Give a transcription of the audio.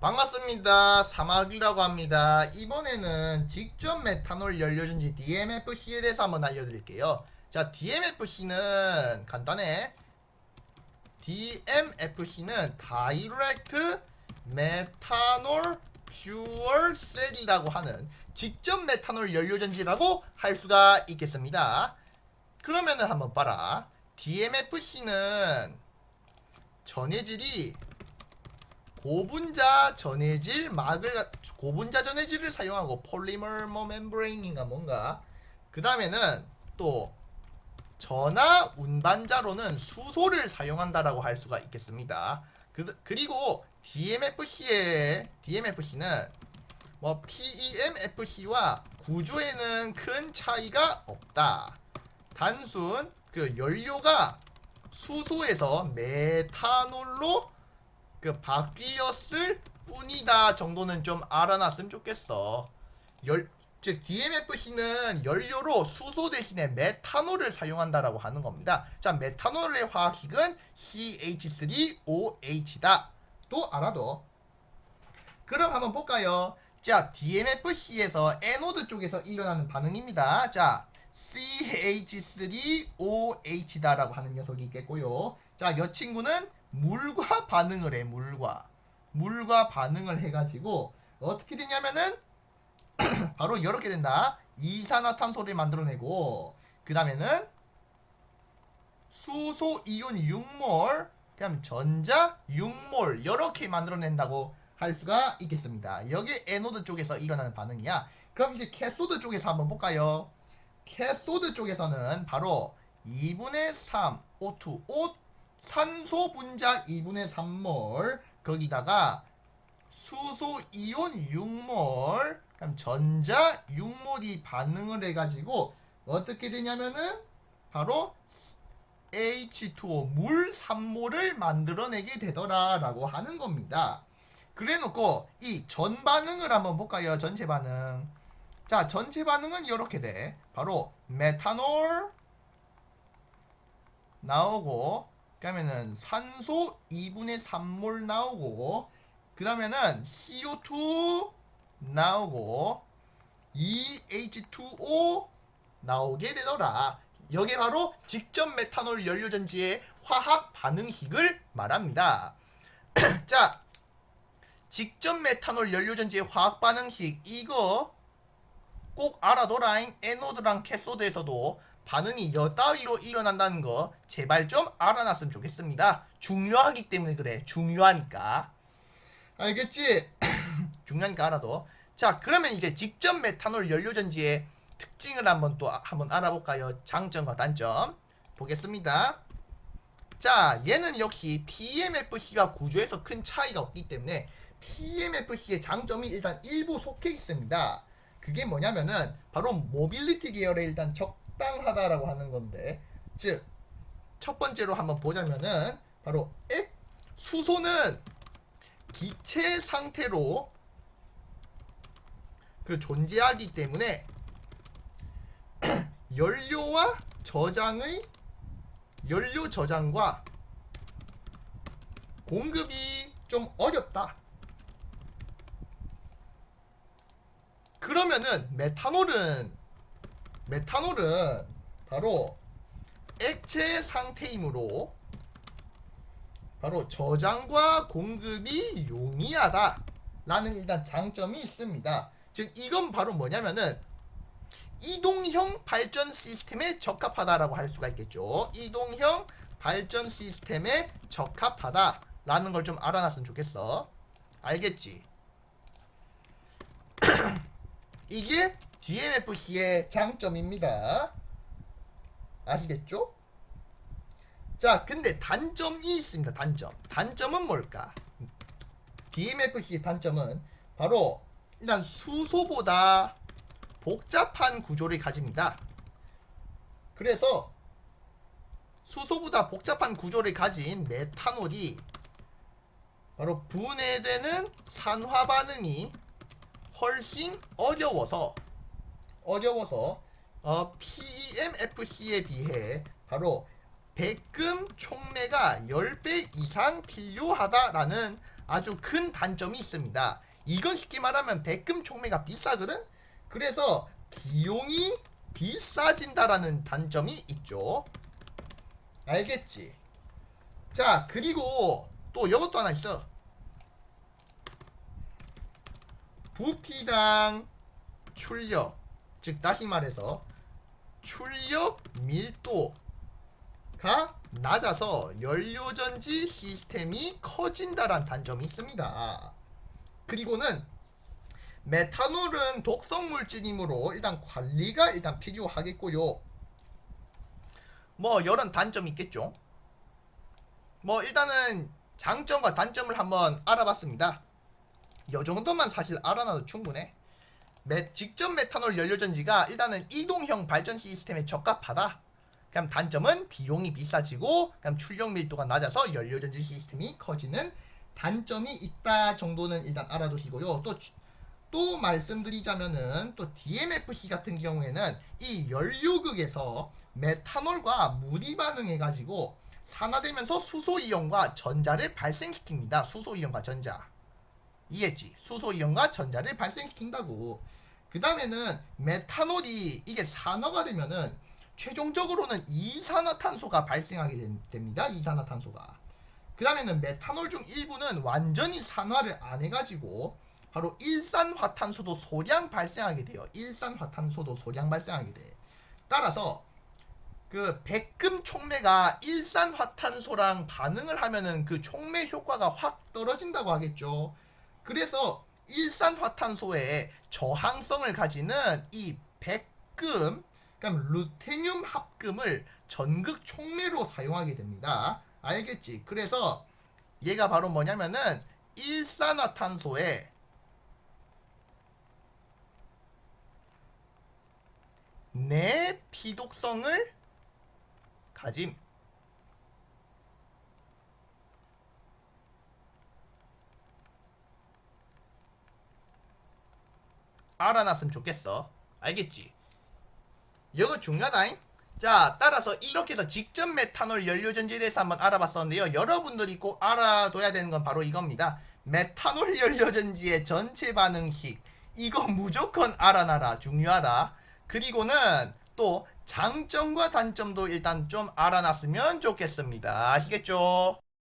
반갑습니다. 사막이라고 합니다. 이번에는 직접 메탄올 연료전지 DMFC에 대해서 한번 알려드릴게요. 자, DMFC는 간단해. DMFC는 다이렉트 메탄올 퓨얼 셀이라고 하는 직접 메탄올 연료전지라고 할 수가 있겠습니다. 그러면은 한번 봐라. DMFC는 전해질이 고분자 전해질 막을 가- 고분자 전해질을 사용하고 폴리머 뭐 멤브레인인가 뭔가 그 다음에는 또 전하 운반자로는 수소를 사용한다라고 할 수가 있겠습니다. 그, 그리고 DMFC의 DMFC는 뭐 PEMFC와 구조에는 큰 차이가 없다. 단순 그 연료가 수소에서 메탄올로 그 바뀌었을 뿐이다 정도는 좀 알아놨으면 좋겠어. 열, 즉 DMFC는 연료로 수소 대신에 메탄올을 사용한다라고 하는 겁니다. 자, 메탄올의 화학식은 CH3OH다. 또 알아도. 그럼 한번 볼까요? 자, DMFC에서 에노드 쪽에서 일어나는 반응입니다. 자, CH3OH다라고 하는 녀석이 있겠고요. 자, 이 친구는 물과 반응을 해, 물과. 물과 반응을 해가지고 어떻게 되냐면은 바로 이렇게 된다. 이산화탄소를 만들어내고 그 다음에는 수소 이온 6몰 그다음 전자 6몰 이렇게 만들어낸다고 할 수가 있겠습니다. 여기 에노드 쪽에서 일어나는 반응이야. 그럼 이제 캐소드 쪽에서 한번 볼까요? 캐소드 쪽에서는 바로 2분의 3 O2 O 산소 분자 2분의 3몰 거기다가 수소 이온 6몰 그럼 전자 6몰이 반응을 해가지고 어떻게 되냐면은 바로 H2O 물 3몰을 만들어내게 되더라라고 하는 겁니다. 그래놓고 이 전 반응을 한번 볼까요? 전체 반응. 자, 전체 반응은 이렇게 돼. 바로 메탄올 나오고 그다음에는 산소 2분의 3몰 나오고 그 다음에는 CO2 나오고 EH2O 나오게 되더라. 여기 바로 직접 메탄올 연료전지의 화학 반응식을 말합니다. 자, 직접 메탄올 연료전지의 화학 반응식 이거 꼭 알아둬라잉. 에노드랑 캐소드에서도 반응이 여따위로 일어난다는 거 제발 좀 알아놨으면 좋겠습니다. 중요하기 때문에 그래. 중요하니까. 알겠지? 중요하니까 알아둬. 자, 그러면 이제 직접 메탄올 연료전지의 특징을 한번 또 아- 한번 알아볼까요? 장점과 단점 보겠습니다. 자, 얘는 역시 PMFC와 구조에서 큰 차이가 없기 때문에 PMFC의 장점이 일단 일부 속해 있습니다. 그게 뭐냐면은 바로 모빌리티 계열에 일단 적 당하다라고 하는 건데, 즉 첫 번째로 한번 보자면은 바로 액 수소는 기체 상태로 그 존재하기 때문에 연료와 저장의 연료 저장과 공급이 좀 어렵다. 그러면은 메탄올은 메탄올은 바로 액체 상태이므로 바로 저장과 공급이 용이하다. 라는 일단 장점이 있습니다. 즉 이건 바로 뭐냐면은 이동형 발전 시스템에 적합하다라고 할 수가 있겠죠. 이동형 발전 시스템에 적합하다라는 걸 좀 알아놨으면 좋겠어. 알겠지? 이게 DMFC의 장점입니다. 아시겠죠? 자, 근데 단점이 있습니다. 단점. 단점은 뭘까? DMFC의 단점은 바로 일단 수소보다 복잡한 구조를 가집니다. 그래서 수소보다 복잡한 구조를 가진 메탄올이 바로 분해되는 산화 반응이 훨씬 어려워서 어려워서 어, PEMFC에 비해 바로 백금 촉매가 10배 이상 필요하다라는 아주 큰 단점이 있습니다. 이건 쉽게 말하면 백금 촉매가 비싸거든. 그래서 비용이 비싸진다라는 단점이 있죠. 알겠지? 자, 그리고 또 이것도 하나 있어. 부피당 출력, 즉 다시 말해서 출력 밀도가 낮아서 연료전지 시스템이 커진다란 단점이 있습니다. 그리고는 메탄올은 독성 물질이므로 일단 관리가 일단 필요하겠고요. 뭐 여러 단점이 있겠죠. 뭐 일단은 장점과 단점을 한번 알아봤습니다. 이 정도만 사실 알아놔도 충분해. 메, 직접 메탄올 연료전지가 일단은 이동형 발전 시스템에 적합하다. 그럼 단점은 비용이 비싸지고 그럼 출력 밀도가 낮아서 연료전지 시스템이 커지는 단점이 있다 정도는 일단 알아두시고요. 또, 주- 또 말씀드리자면은 또 DMFC 같은 경우에는 이 연료극에서 메탄올과 물이 반응해가지고 산화되면서 수소이온과 전자를 발생시킵니다. 수소이온과 전자. 이해했지? 수소이온과 전자를 발생시킨다고. 그 다음에는 메탄올이 이게 산화가 되면은 최종적으로는 이산화탄소가 발생하게 된- 됩니다. 이산화탄소가. 그 다음에는 메탄올 중 일부는 완전히 산화를 안 해가지고 바로 일산화탄소도 소량 발생하게 돼요. 일산화탄소도 소량 발생하게 돼. 따라서 그 백금 촉매가 일산화탄소랑 반응을 하면은 그 촉매 효과가 확 떨어진다고 하겠죠. 그래서 일산화탄소의 저항성을 가지는 이 백금, 그러니까 루테늄 합금을 전극 촉매로 사용하게 됩니다. 알겠지? 그래서 얘가 바로 뭐냐면은 일산화탄소의 내피독성을 가짐. 알아놨으면 좋겠어. 알겠지? 이거 중요하다잉. 자, 따라서 이렇게 해서 직접 메탄올 연료 전지에 대해서 한번 알아봤었는데요. 여러분들이 꼭 알아둬야 되는 건 바로 이겁니다. 메탄올 연료 전지의 전체 반응식. 이거 무조건 알아놔라. 중요하다. 그리고는 또 장점과 단점도 일단 좀 알아놨으면 좋겠습니다. 아시겠죠?